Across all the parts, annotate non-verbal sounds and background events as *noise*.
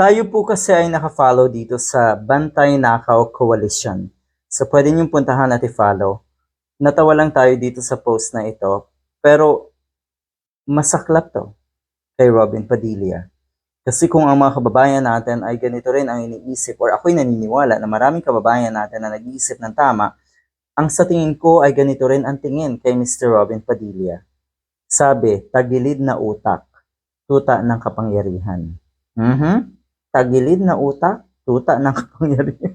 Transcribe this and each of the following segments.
Tayo po kasi ay nakafollow dito sa Bantay Nakaw Coalition. So pwede niyong puntahan at i-follow. Natawa lang tayo dito sa post na ito. Pero masaklap to kay Robin Padilla. Kasi kung ang mga kababayan natin ay ganito rin ang iniisip or ako'y naniniwala na maraming kababayan natin na nag-iisip ng tama, ang sa tingin ko ay ganito rin ang tingin kay Mr. Robin Padilla. Sabi, tagilid na utak, tuta ng kapangyarihan. Mhm. Tagilid na utak, tuta ng *laughs* kapangyarihan.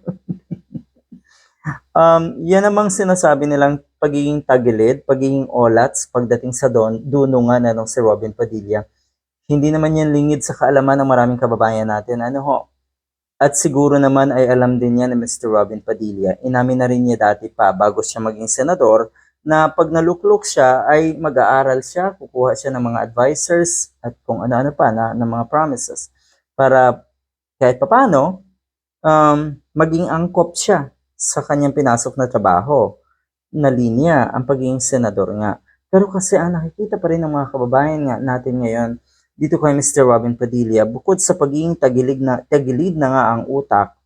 um, yan namang sinasabi nilang pagiging tagilid, pagiging olats pagdating sa don, dunungan na nung si Robin Padilla. Hindi naman yan lingid sa kaalaman ng maraming kababayan natin. Ano ho? At siguro naman ay alam din niya ni Mr. Robin Padilla. Inamin na rin niya dati pa bago siya maging senador na pag naluklok siya ay mag-aaral siya, kukuha siya ng mga advisors at kung ano-ano pa na, ng mga promises para kahit papano um, maging angkop siya sa kanyang pinasok na trabaho na linya ang pagiging senador nga. Pero kasi ang nakikita pa rin ng mga kababayan nga natin ngayon dito kay Mr. Robin Padilla, bukod sa pagiging tagilid na, tagilid na nga ang utak,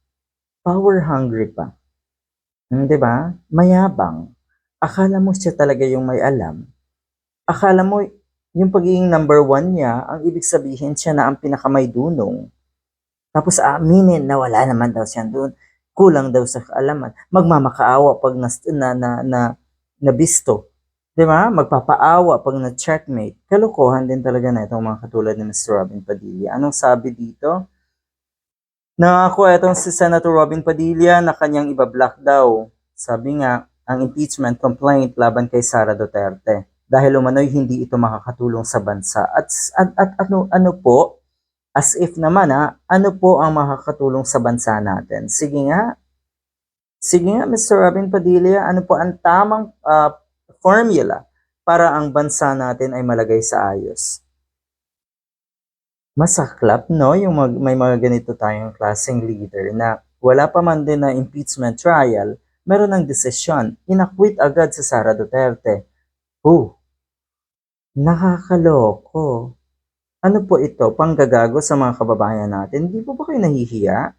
power hungry pa. Hmm, 'Di ba? Mayabang. Akala mo siya talaga yung may alam. Akala mo yung pagiging number one niya, ang ibig sabihin siya na ang pinakamay dunong. Tapos aaminin na wala naman daw siya doon. Kulang daw sa kaalaman. Magmamakaawa pag nas, na, na, na, nabisto. Di ba? Magpapaawa pag na-checkmate. Kalokohan din talaga na itong mga katulad ni Mr. Robin Padilla. Anong sabi dito? Nangako itong si Senator Robin Padilla na kanyang ibablock daw. Sabi nga, ang impeachment complaint laban kay Sara Duterte dahil umano'y hindi ito makakatulong sa bansa. At, at, at ano, ano po, as if naman ha, ano po ang makakatulong sa bansa natin? Sige nga, sige nga Mr. Robin Padilla, ano po ang tamang ah, formula para ang bansa natin ay malagay sa ayos? Masaklap, no? Yung mag, may mga ganito tayong klaseng leader na wala pa man din na impeachment trial, meron ng desisyon. Inakwit agad sa Sara Duterte. Oh, nakakaloko. Ano po ito? Panggagago sa mga kababayan natin? Hindi po ba kayo nahihiya?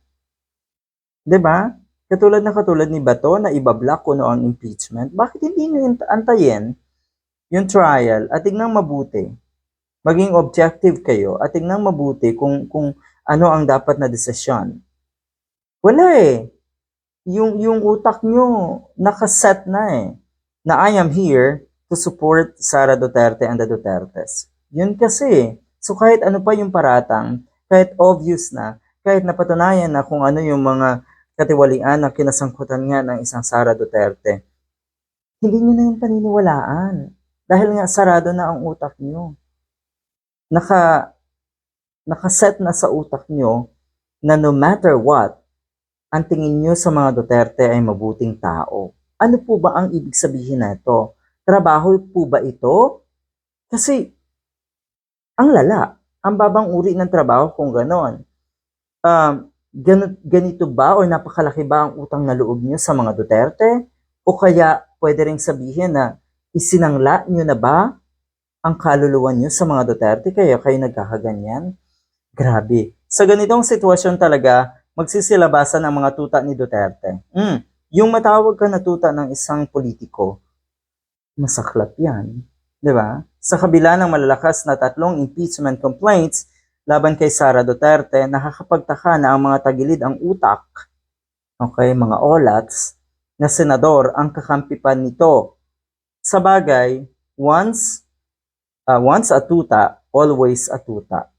'Di ba? Katulad na katulad ni Bato na ibablock kuno ang impeachment. Bakit hindi nyo antayin yung trial at tignan mabuti? Maging objective kayo at tignan mabuti kung, kung ano ang dapat na desisyon. Wala eh. Yung, yung utak nyo nakaset na eh. Na I am here to support Sara Duterte and the Dutertes. Yun kasi. So kahit ano pa yung paratang, kahit obvious na, kahit napatunayan na kung ano yung mga katiwalian na kinasangkutan nga ng isang Sara Duterte, hindi nyo na yung paniniwalaan. Dahil nga sarado na ang utak nyo. Naka, nakaset na sa utak nyo na no matter what, ang tingin nyo sa mga Duterte ay mabuting tao. Ano po ba ang ibig sabihin na ito? Trabaho po ba ito? Kasi, ang lala, ang babang uri ng trabaho kung ganon. Um, ganito, ganito ba o napakalaki ba ang utang na loob niyo sa mga Duterte? O kaya pwede rin sabihin na isinangla niyo na ba ang kaluluwa niyo sa mga Duterte kaya kayo nagkakaganyan? Grabe. Sa ganitong sitwasyon talaga, magsisilabasan ang mga tuta ni Duterte. Mm, yung matawag ka na tuta ng isang politiko, masaklap yan. 'Di ba? Sa kabila ng malalakas na tatlong impeachment complaints laban kay Sara Duterte, nakakapagtaka na ang mga tagilid ang utak, okay, mga olats, na senador ang kakampi pa nito. Sa bagay, once, uh, once a tuta, always a tuta.